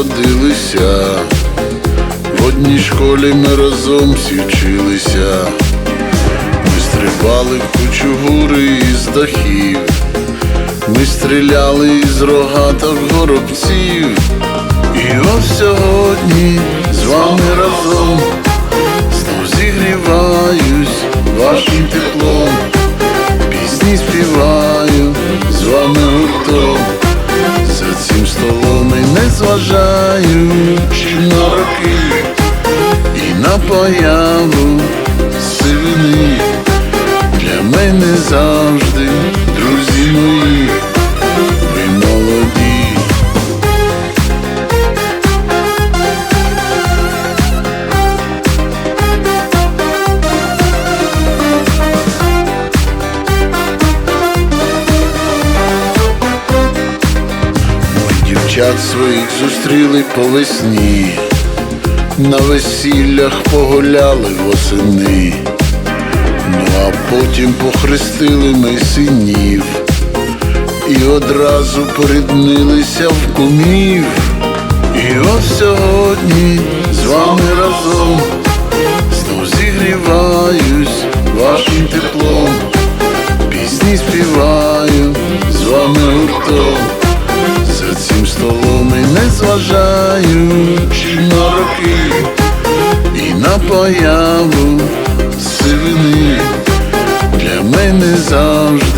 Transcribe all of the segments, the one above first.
народилися, в одній школі ми разом всі вчилися. Ми стрибали в кучугури із дахів, ми стріляли із рогаток горобців. І ось сьогодні з вами разом знов зігріваюсь вашим теплом, пісні співаю столом не зважаючи на роки і на появу сивини. Дівчат своїх зустріли по весні, на весіллях погуляли восени, ну а потім похрестили ми синів і одразу поріднилися в кумів. І ось сьогодні з вами разом знов зігріваюсь вашим теплом, пісні співаю з вами гуртом. За цим і зважаючи на роки і на появу сивини. Для мене завжди,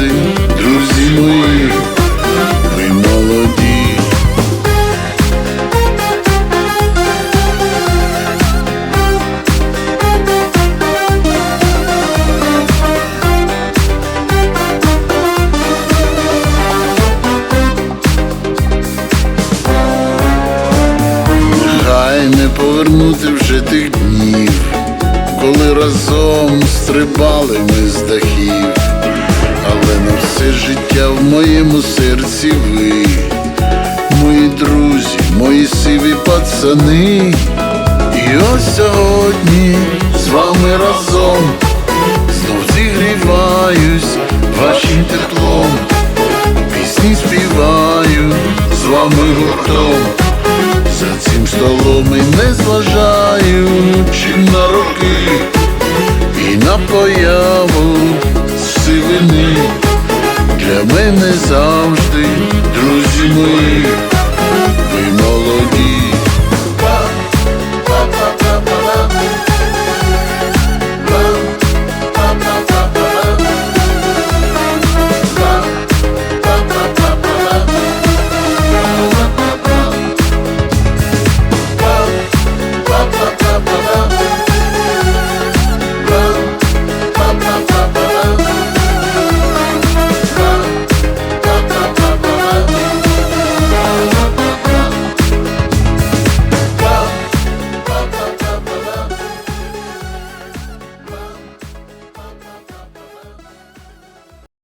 повернути вже тих днів, коли разом стрибали ми з дахів, але на все життя в моєму серці ви, мої друзі, мої сиві пацани. І ось сьогодні з вами разом знов зігріваюсь вашим теплом, пісні співаю з вами гуртом. І не зважаючи на роки і на появу